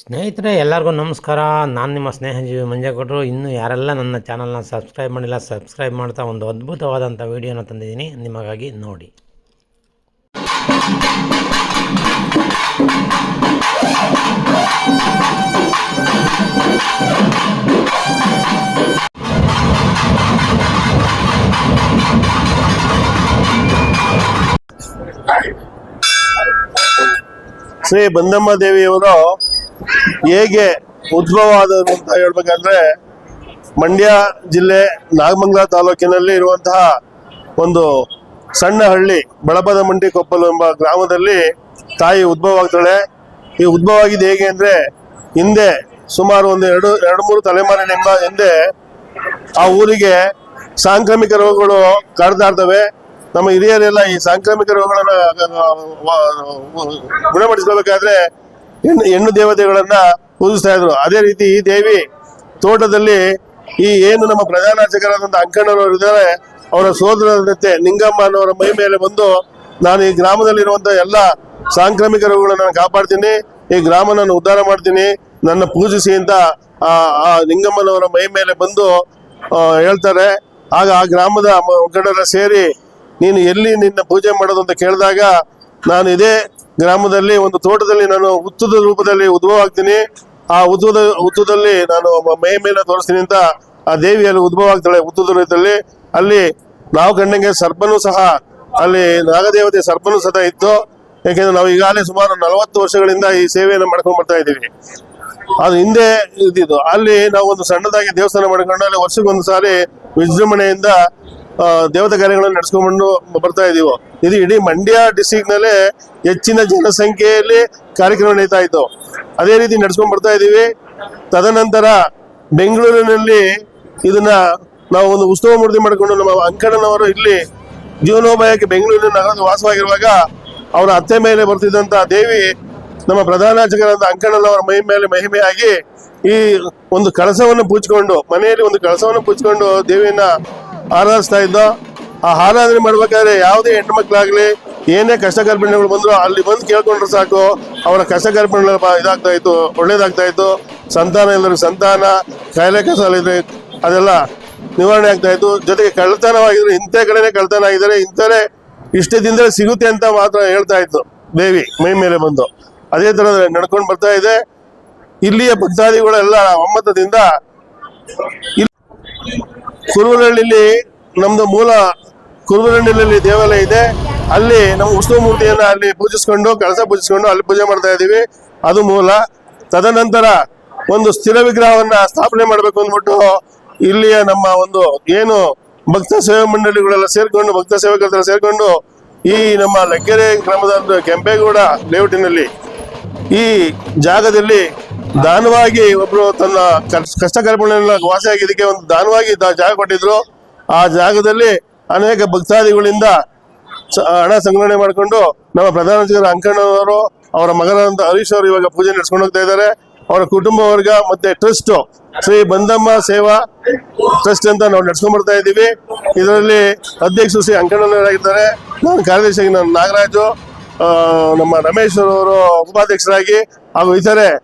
ಸ್ನೇಹಿತರೆ, ಎಲ್ಲರಿಗೂ ನಮಸ್ಕಾರ. ನಾನು ನಿಮ್ಮ ಸ್ನೇಹಜೀವಿ ಮಂಜೇಗೌಡರು. ಇನ್ನೂ ಯಾರೆಲ್ಲ ನನ್ನ ಚಾನಲ್ನ ಸಬ್ಸ್ಕ್ರೈಬ್ ಮಾಡಿಲ್ಲ, ಸಬ್ಸ್ಕ್ರೈಬ್ ಮಾಡ್ತಾ ಒಂದು ಅದ್ಭುತವಾದಂಥ ವೀಡಿಯೋನ ತಂದಿದ್ದೀನಿ. ನಿಮಗಾಗಿ ನೋಡಿ. ಶ್ರೀ ಬಂದಮ್ಮ ದೇವಿಯವರು ಹೇಗೆ ಉದ್ಭವ ಆದರು ಅಂತ ಹೇಳ್ಬೇಕಂದ್ರೆ ಮಂಡ್ಯ ಜಿಲ್ಲೆ ನಾಗಮಂಗಲ ತಾಲೂಕಿನಲ್ಲಿ ಇರುವಂತಹ ಒಂದು ಸಣ್ಣ ಹಳ್ಳಿ ಬಳಪದ ಮಂಡಿ ಕೊಪ್ಪಲು ಎಂಬ ಗ್ರಾಮದಲ್ಲಿ ತಾಯಿ ಉದ್ಭವ ಆಗ್ತಾಳೆ. ಈ ಉದ್ಭವ ಆಗಿದ್ದು ಹೇಗೆ ಅಂದ್ರೆ ಹಿಂದೆ ಸುಮಾರು ಒಂದು ಎರಡು ಎರಡು ಮೂರು ತಲೆಮಾರಿನ ಹಿಂದೆ ಆ ಊರಿಗೆ ಸಾಂಕ್ರಾಮಿಕ ರೋಗಗಳು ಕಾಡ್ತಾ ನಮ್ಮ ಹಿರಿಯರೆಲ್ಲ ಈ ಸಾಂಕ್ರಾಮಿಕ ರೋಗಗಳನ್ನ ಗುಣಪಡಿಸ್ಕೋಬೇಕಾದ್ರೆ ಹೆಣ್ಣು ಹೆಣ್ಣು ದೇವತೆಗಳನ್ನ ಪೂಜಿಸ್ತಾ ಇದ್ರು. ಅದೇ ರೀತಿ ಈ ದೇವಿ ತೋಟದಲ್ಲಿ ಈ ಏನು ನಮ್ಮ ಪ್ರಧಾನ ಅರ್ಚಕರಾದಂಥ ಅಂಕಣ್ಣನವರು ಇದ್ದಾರೆ, ಅವರ ಸೋದರತೆ ನಿಂಗಮ್ಮ ಅನ್ನೋರ ಮೈ ಮೇಲೆ ಬಂದು ನಾನು ಈ ಗ್ರಾಮದಲ್ಲಿರುವಂತಹ ಎಲ್ಲ ಸಾಂಕ್ರಾಮಿಕ ರೋಗಗಳನ್ನು ನಾನು ಕಾಪಾಡ್ತೀನಿ, ಈ ಗ್ರಾಮ ನಾನು ಉದ್ಧಾರ ಮಾಡ್ತೀನಿ, ನನ್ನ ಪೂಜಿಸಿ ಅಂತ ಆ ಆ ನಿಂಗಮ್ಮನವರ ಮೈ ಮೇಲೆ ಬಂದು ಹೇಳ್ತಾರೆ. ಆಗ ಆ ಗ್ರಾಮದ ಮುಖಂಡರ ಸೇರಿ, ನೀನು ಎಲ್ಲಿ ನಿನ್ನ ಪೂಜೆ ಮಾಡೋದು ಅಂತ ಕೇಳಿದಾಗ, ನಾನು ಇದೇ ಗ್ರಾಮದಲ್ಲಿ ಒಂದು ತೋಟದಲ್ಲಿ ನಾನು ಉತ್ತದ ರೂಪದಲ್ಲಿ ಉದ್ಭವ ಆಗ್ತೀನಿ. ಆ ಉತ್ತದ ಉತ್ತದಲ್ಲಿ ನಾನು ಮ- ಮೈ ಮೇಲೆ ತೋರಿಸ್ತೀನಿ ಅಂತ ಆ ದೇವಿಯಲ್ಲಿ ಉದ್ಭವ ಆಗ್ತಾಳೆ ಉದ್ದದ ರೂಪದಲ್ಲಿ. ಅಲ್ಲಿ ನಾವು ಕಂಡಂಗೆ ಸರ್ಪನೂ ಸಹ, ಅಲ್ಲಿ ನಾಗದೇವತೆ ಸರ್ಪನೂ ಸಹ ಇತ್ತು. ಯಾಕೆಂದ್ರೆ ನಾವು ಈಗಾಗಲೇ ಸುಮಾರು ನಲವತ್ತು ವರ್ಷಗಳಿಂದ ಈ ಸೇವೆಯನ್ನು ಮಾಡ್ಕೊಂಡು ಬರ್ತಾ ಇದ್ದೀವಿ. ಅದು ಹಿಂದೆ ಇದ್ದಿದ್ದು. ಅಲ್ಲಿ ನಾವು ಒಂದು ಸಣ್ಣದಾಗಿ ದೇವಸ್ಥಾನ ಮಾಡ್ಕೊಂಡು ಅಲ್ಲಿ ವರ್ಷಕ್ಕೊಂದು ಸಾರಿ ವಿಜೃಂಭಣೆಯಿಂದ ದೇವತಾ ಕಾರ್ಯಗಳನ್ನು ನಡೆಸ್ಕೊಂಡು ಬರ್ತಾ ಇದೀವಿ? ಇದು ಇಡೀ ಮಂಡ್ಯ ಡಿಸ್ಟಿಕ್ನಲ್ಲಿ ಹೆಚ್ಚಿನ ಜನಸಂಖ್ಯೆಯಲ್ಲಿ ಕಾರ್ಯಕ್ರಮ ನಡೀತಾ ಇತ್ತು. ಅದೇ ರೀತಿ ನಡ್ಸ್ಕೊಂಡ್ ಬರ್ತಾ ಇದೀವಿ. ತದನಂತರ ಬೆಂಗಳೂರಿನಲ್ಲಿ ಇದನ್ನ ನಾವು ಒಂದು ಉತ್ಸವ ಮೂರ್ತಿ ಮಾಡಿಕೊಂಡು ನಮ್ಮ ಅಂಕಣ್ಣನವರು ಇಲ್ಲಿ ಜೀವನೋಪಾಯಕ್ಕೆ ಬೆಂಗಳೂರಿನ ನಗರದ ವಾಸವಾಗಿರುವಾಗ ಅವರ ಅತ್ತೆ ಮೇಲೆ ಬರ್ತಿದ್ದಂತ ದೇವಿ ನಮ್ಮ ಪ್ರಧಾನ ಅರ್ಚಕರಾದ ಅಂಕಣ್ಣನವರ ಮೈ ಮೇಲೆ ಮಹಿಮೆಯಾಗಿ ಈ ಒಂದು ಕಳಸವನ್ನು ಪೂಜಿಕೊಂಡು ಮನೆಯಲ್ಲಿ ಒಂದು ಕಳಸವನ್ನು ಪೂಜಿಕೊಂಡು ದೇವಿಯನ್ನ ಆರಾಧಿಸ್ತಾ ಇದ್ದೋ, ಆ ಆರಾಧನೆ ಮಾಡ್ಬೇಕಾದ್ರೆ ಯಾವುದೇ ಹೆಣ್ಣು ಮಕ್ಕಳಾಗ್ಲಿ, ಏನೇ ಕಷ್ಟ ಗರ್ಭಿಣಿಗಳು ಬಂದ್ರು ಅಲ್ಲಿ ಬಂದು ಕೇಳ್ಕೊಂಡ್ರೆ ಸಾಕು, ಅವರ ಕಷ್ಟ ಗರ್ಭಿಣಿಗಳು ಇದಾಗ್ತಾ ಇತ್ತು, ಒಳ್ಳೇದಾಗ್ತಾ ಇತ್ತು. ಸಂತಾನ ಎಲ್ಲರಿಗೂ ಸಂತಾನ, ಕಾಯಿಲೆ ಕಸಾಲ ಇದ್ರೆ ಅದೆಲ್ಲ ನಿವಾರಣೆ ಆಗ್ತಾ ಇತ್ತು. ಜೊತೆಗೆ ಕಳ್ಳತನವಾಗಿದ್ರು ಇಂಥ ಕಡೆನೆ ಕಳ್ಳತನ ಆಗಿದ್ದಾರೆ ಇಷ್ಟೇ ಇಷ್ಟದಿಂದಲೇ ಸಿಗುತ್ತೆ ಅಂತ ಮಾತ್ರ ಹೇಳ್ತಾ ಇತ್ತು ದೇವಿ, ಮೈ ಮೇಲೆ ಬಂದು. ಅದೇ ತರ ನಡ್ಕೊಂಡು ಬರ್ತಾ ಇದೆ. ಇಲ್ಲಿಯ ಭಕ್ತಾದಿಗಳೆಲ್ಲ ಒಮ್ಮತದಿಂದ ಇಲ್ಲಿ ಕುರುಬರಹಳ್ಳಿಲಿ ನಮ್ದು ಮೂಲ ಕುರುಬರಹಳ್ಳಿಯಲ್ಲಿ ದೇವಾಲಯ ಇದೆ. ಅಲ್ಲಿ ನಮ್ಮ ಉತ್ಸವ ಮೂರ್ತಿಯನ್ನ ಅಲ್ಲಿ ಪೂಜಿಸ್ಕೊಂಡು, ಕಳಸ ಪೂಜಿಸ್ಕೊಂಡು ಅಲ್ಲಿ ಪೂಜೆ ಮಾಡ್ತಾ ಇದೀವಿ ಅದು ಮೂಲ. ತದನಂತರ ಒಂದು ಸ್ಥಿರ ವಿಗ್ರಹವನ್ನ ಸ್ಥಾಪನೆ ಮಾಡಬೇಕು ಅಂದ್ಬಿಟ್ಟು ಇಲ್ಲಿಯ ನಮ್ಮ ಒಂದು ಏನು ಭಕ್ತ ಸೇವಾ ಮಂಡಳಿಗಳೆಲ್ಲ ಸೇರ್ಕೊಂಡು, ಭಕ್ತ ಸೇವಕರೆಲ್ಲ ಸೇರ್ಕೊಂಡು ಈ ನಮ್ಮ ಲಗ್ಗೆರೆ ಗ್ರಾಮದ ಕೆಂಪೇಗೌಡ ಲೇಔಟಿನಲ್ಲಿ ಈ ಜಾಗದಲ್ಲಿ ದಾನವಾಗಿ ಒಬ್ರು ತನ್ನ ಕಷ್ಟ- ಕರ್ಪಣೆಯನ್ನ ವಾಸಿಯಾಗಿದ್ದಕ್ಕೆ ಒಂದು ದಾನವಾಗಿ ಜಾಗ ಕೊಟ್ಟಿದ್ರು. ಆ ಜಾಗದಲ್ಲಿ ಅನೇಕ ಭಕ್ತಾದಿಗಳಿಂದ ಹಣ ಸಂಗ್ರಹಣೆ ಮಾಡಿಕೊಂಡು ನಮ್ಮ ಪ್ರಧಾನ ಸಚಿವರು ಅವರ ಮಗನಂತ ಹರೀಶ್ ಅವರು ಇವಾಗ ಪೂಜೆ ನಡೆಸ್ಕೊಂಡು ಹೋಗ್ತಾ ಇದ್ದಾರೆ. ಅವರ ಕುಟುಂಬ ವರ್ಗ ಮತ್ತೆ ಟ್ರಸ್ಟ್, ಶ್ರೀ ಬಂದಮ್ಮ ಸೇವಾ ಟ್ರಸ್ಟ್ ಅಂತ ನಾವು ನಡ್ಸ್ಕೊಂಡ್ ಬರ್ತಾ ಇದ್ದೀವಿ. ಇದರಲ್ಲಿ ಅಧ್ಯಕ್ಷರು ಶ್ರೀ ಅಂಕಣ್ಣನವರಾಗಿದ್ದಾರೆ ನಾನು ಕಾರ್ಯದರ್ಶಿ ನಾನು ನಾಗರಾಜು. ನಮ್ಮ ರಮೇಶ್ ಅವರು ಉಪಾಧ್ಯಕ್ಷರಾಗಿ ಹಾಗೂ ಇತರೆ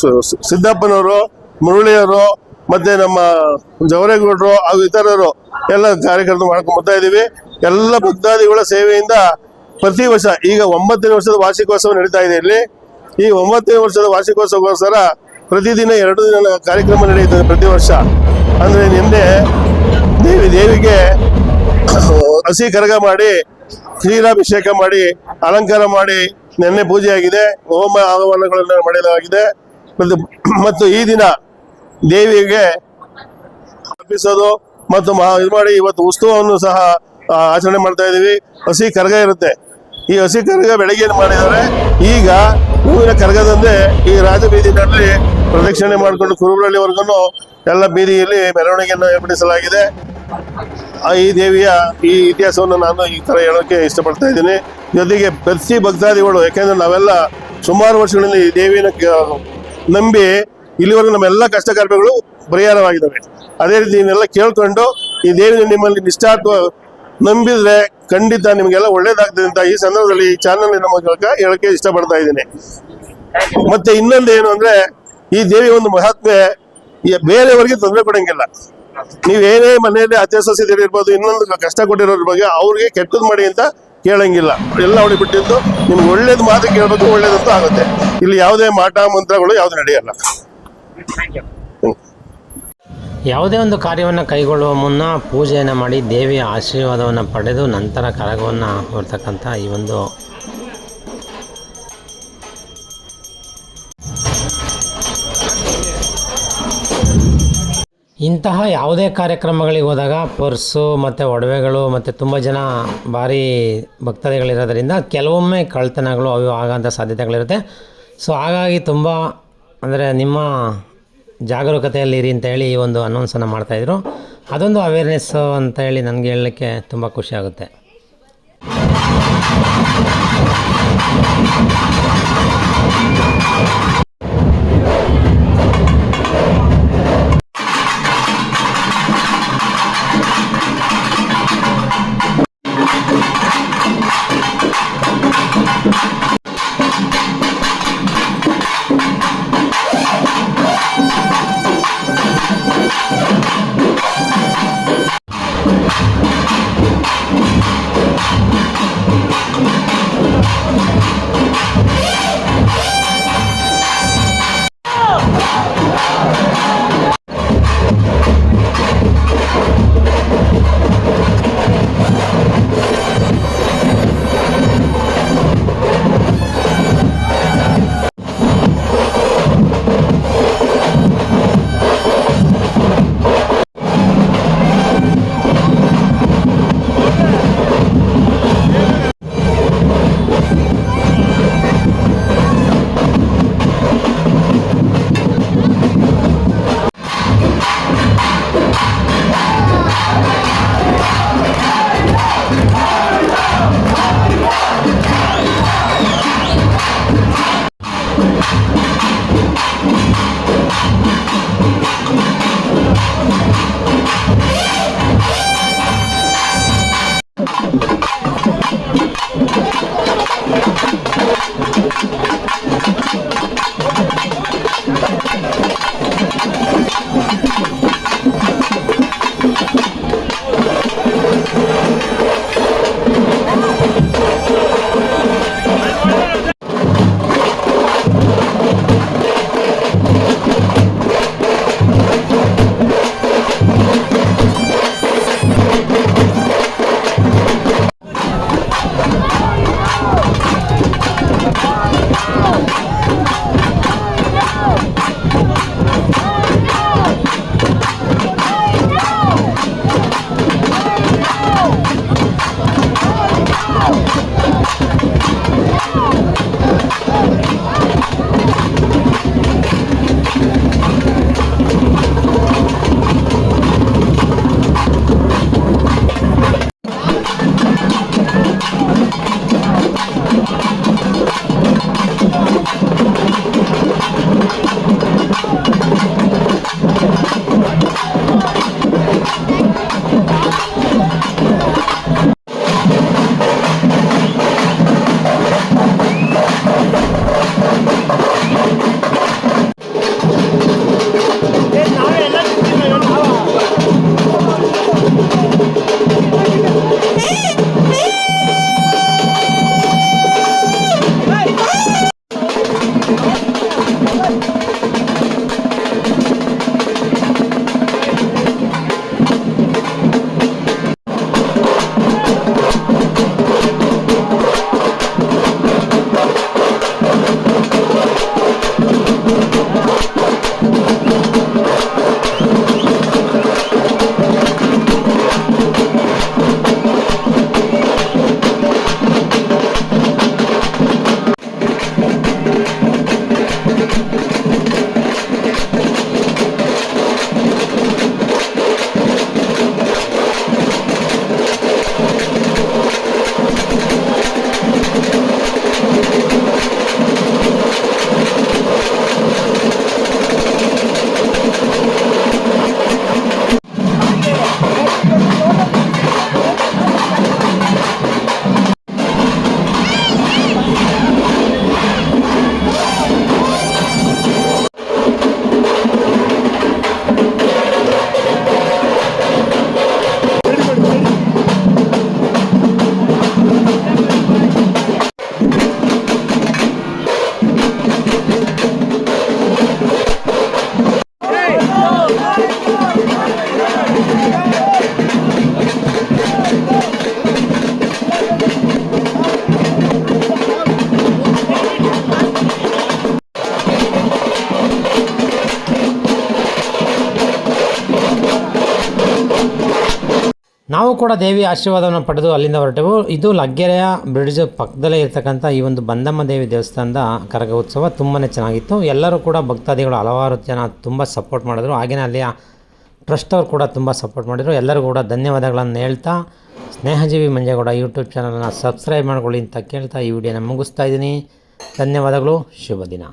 ಸ- ಸಿದ್ದಪ್ಪನವರು, ಮುರಳಿಯವರು, ಮತ್ತೆ ನಮ್ಮ ಜವರೇಗೌಡರು ಹಾಗೂ ಇತರರು ಎಲ್ಲ ಕಾರ್ಯಕರ್ತರು ಮಾಡ್ಕೊಂಡು ಬರ್ತಾ ಇದ್ದೀವಿ. ಎಲ್ಲ ಭಕ್ತಾದಿಗಳ ಸೇವೆಯಿಂದ ಪ್ರತಿ ವರ್ಷ ಈಗ ಒಂಬತ್ತನೇ ವರ್ಷದ ವಾರ್ಷಿಕೋತ್ಸವ ನಡೀತಾ ಇದೆ ಇಲ್ಲಿ. ಈ ಒಂಬತ್ತನೇ ವರ್ಷದ ವಾರ್ಷಿಕೋತ್ಸವಕ್ಕೋಸ್ಕರ ಪ್ರತಿದಿನ ಎರಡು ದಿನ ಕಾರ್ಯಕ್ರಮ ನಡೆಯುತ್ತದೆ ಪ್ರತಿ ವರ್ಷ. ಅಂದ್ರೆ ನಿನ್ನೆ ದೇವಿ ದೇವಿಗೆ ಹಸಿ ಕರಗ ಮಾಡಿ, ಕ್ಷೀರಾಭಿಷೇಕ ಮಾಡಿ, ಅಲಂಕಾರ ಮಾಡಿ ನಿನ್ನೆ ಪೂಜೆಯಾಗಿದೆ. ಹೋಮ ಆಹ್ವಾನಗಳನ್ನು ಮಾಡಲಾಗಿದೆ. ಮತ್ತು ಮತ್ತು ಈ ದಿನ ದೇವಿಗೆ ಅರ್ಪಿಸೋದು ಮತ್ತು ಮಹಾ ಇದು ಮಾಡಿ ಇವತ್ತು ಉತ್ಸವವನ್ನು ಸಹ ಆಚರಣೆ ಮಾಡ್ತಾ ಇದ್ದೀವಿ. ಹಸಿ ಕರಗ ಇರುತ್ತೆ. ಈ ಹಸಿ ಕರಗ ಬೆಳಗ್ಗೆ ಮಾಡಿದರೆ ಈಗ ಹೂವಿನ ಕರಗದಂತೆ ಈ ರಾಜಬೀದಿನಲ್ಲಿ ಪ್ರದಕ್ಷಿಣೆ ಮಾಡಿಕೊಂಡು ಕುರುಬಳ್ಳಿವರೆಗೂ ಎಲ್ಲ ಬೀದಿಯಲ್ಲಿ ಮೆರವಣಿಗೆಯನ್ನು ಏರ್ಪಡಿಸಲಾಗಿದೆ. ಈ ದೇವಿಯ ಈ ಇತಿಹಾಸವನ್ನು ನಾನು ಈ ತರ ಹೇಳೋಕೆ ಇಷ್ಟಪಡ್ತಾ ಇದ್ದೀನಿ. ಜೊತೆಗೆ ಪ್ರತಿ ಭಕ್ತಾದಿಗಳು, ಯಾಕೆಂದ್ರೆ ನಾವೆಲ್ಲ ಸುಮಾರು ವರ್ಷಗಳಲ್ಲಿ ಈ ದೇವಿನ ನಂಬಿ ಇಲ್ಲಿವರೆಗೂ ನಮ್ಮೆಲ್ಲ ಕಷ್ಟ ಕಾರ್ಯಗಳು ಪರಿಹಾರವಾಗಿದ್ದಾವೆ. ಅದೇ ರೀತಿ ಇವನ್ನೆಲ್ಲ ಕೇಳ್ಕೊಂಡು ಈ ದೇವಿನ ನಿಮ್ಮಲ್ಲಿ ನಿಷ್ಠಾತ್ವ ನಂಬಿದ್ರೆ ಖಂಡಿತ ನಿಮಗೆಲ್ಲ ಒಳ್ಳೇದಾಗ್ತದೆ ಅಂತ ಈ ಸಂದರ್ಭದಲ್ಲಿ ಈ ಚಾನಲ್ ನಮ್ಮ ಮೂಲಕ ಹೇಳಕ್ಕೆ ಇಷ್ಟಪಡ್ತಾ ಇದ್ದೀನಿ. ಮತ್ತೆ ಇನ್ನೊಂದು ಏನು ಅಂದ್ರೆ ಈ ದೇವಿ ಒಂದು ಮಹಾತ್ಮೆ ಬೇರೆಯವರಿಗೆ ತೊಂದರೆ ಕೊಡಂಗಿಲ್ಲ. ನೀವ್ ಏನೇ ಮನೆಯಲ್ಲಿ ಅತ್ಯಸಸ್ಯದಲ್ಲಿ ಇರ್ಬೋದು ಇನ್ನೊಂದು ಕಷ್ಟ ಕೊಟ್ಟಿರೋದ್ರ ಬಗ್ಗೆ ಅವ್ರಿಗೆ ಕೆಟ್ಟದ್ ಮಾಡಿ ಅಂತ ಕೇಳಂಗಿಲ್ಲ. ಎಲ್ಲ ಅವಳಿ ಬಿಟ್ಟಿದ್ದು ನಿಮ್ಗೆ ಒಳ್ಳೇದು ಮಾತು ಕೇಳಬೇಕು ಒಳ್ಳೇದಂತೂ ಆಗುತ್ತೆ. ಇಲ್ಲಿ ಯಾವುದೇ ಮಾಟ ಮಂತ್ರಗಳು ಯಾವ್ದು ನಡೆಯಲ್ಲ. ಯಾವುದೇ ಒಂದು ಕಾರ್ಯವನ್ನು ಕೈಗೊಳ್ಳುವ ಮುನ್ನ ಪೂಜೆಯನ್ನು ಮಾಡಿ ದೇವಿಯ ಆಶೀರ್ವಾದವನ್ನು ಪಡೆದು ನಂತರ ಕರಗವನ್ನು ಹೊರತಕ್ಕಂಥ ಈ ಒಂದು ಇಂತಹ ಯಾವುದೇ ಕಾರ್ಯಕ್ರಮಗಳಿಗೆ ಹೋದಾಗ ಪರ್ಸು ಮತ್ತು ಒಡವೆಗಳು ಮತ್ತು ತುಂಬ ಜನ ಭಾರಿ ಭಕ್ತಾದಿಗಳಿರೋದ್ರಿಂದ ಕೆಲವೊಮ್ಮೆ ಕಳ್ತನಗಳು ಅವು ಆಗೋಂಥ ಸಾಧ್ಯತೆಗಳಿರುತ್ತೆ. ಸೊ ಹಾಗಾಗಿ ತುಂಬ ಅಂದರೆ ನಿಮ್ಮ ಜಾಗರೂಕತೆಯಲ್ಲಿರಿ ಅಂತ ಹೇಳಿ ಈ ಒಂದು ಅನೌನ್ಸನ್ನು ಮಾಡ್ತಾಯಿದ್ರು ಅದೊಂದು ಅವೇರ್ನೆಸ್ಸು ಅಂತ ಹೇಳಿ ನನಗೆ ಹೇಳಲಿಕ್ಕೆ ತುಂಬ ಖುಷಿಯಾಗುತ್ತೆ ಆಗುತ್ತೆ. Oh. ಕೂಡ ದೇವಿ ಆಶೀರ್ವಾದವನ್ನು ಪಡೆದು ಅಲ್ಲಿಂದ ಹೊರಟೆವು. ಇದು ಲಗ್ಗೆರೆಯ ಬ್ರಿಡ್ಜ್ ಪಕ್ಕದಲ್ಲೇ ಇರತಕ್ಕಂಥ ಈ ಒಂದು ಬಂದಮ್ಮ ದೇವಿ ದೇವಸ್ಥಾನದ ಕರಗ ಉತ್ಸವ ತುಂಬಾ ಚೆನ್ನಾಗಿತ್ತು. ಎಲ್ಲರೂ ಕೂಡ ಭಕ್ತಾದಿಗಳು ಹಲವಾರು ಜನ ತುಂಬ ಸಪೋರ್ಟ್ ಮಾಡಿದ್ರು. ಹಾಗೆಯೇ ಅಲ್ಲಿಯ ಟ್ರಸ್ಟ್ ಅವರು ಕೂಡ ತುಂಬ ಸಪೋರ್ಟ್ ಮಾಡಿದರು. ಎಲ್ಲರಿಗೂ ಕೂಡ ಧನ್ಯವಾದಗಳನ್ನು ಹೇಳ್ತಾ, ಸ್ನೇಹಜೀವಿ ಮಂಜೇಗೌಡ ಯೂಟ್ಯೂಬ್ ಚಾನಲನ್ನು ಸಬ್ಸ್ಕ್ರೈಬ್ ಮಾಡ್ಕೊಳ್ಳಿ ಅಂತ ಕೇಳ್ತಾ ಈ ವಿಡಿಯೋನ ಮುಗಿಸ್ತಾ ಇದ್ದೀನಿ. ಧನ್ಯವಾದಗಳು. ಶುಭ ದಿನ.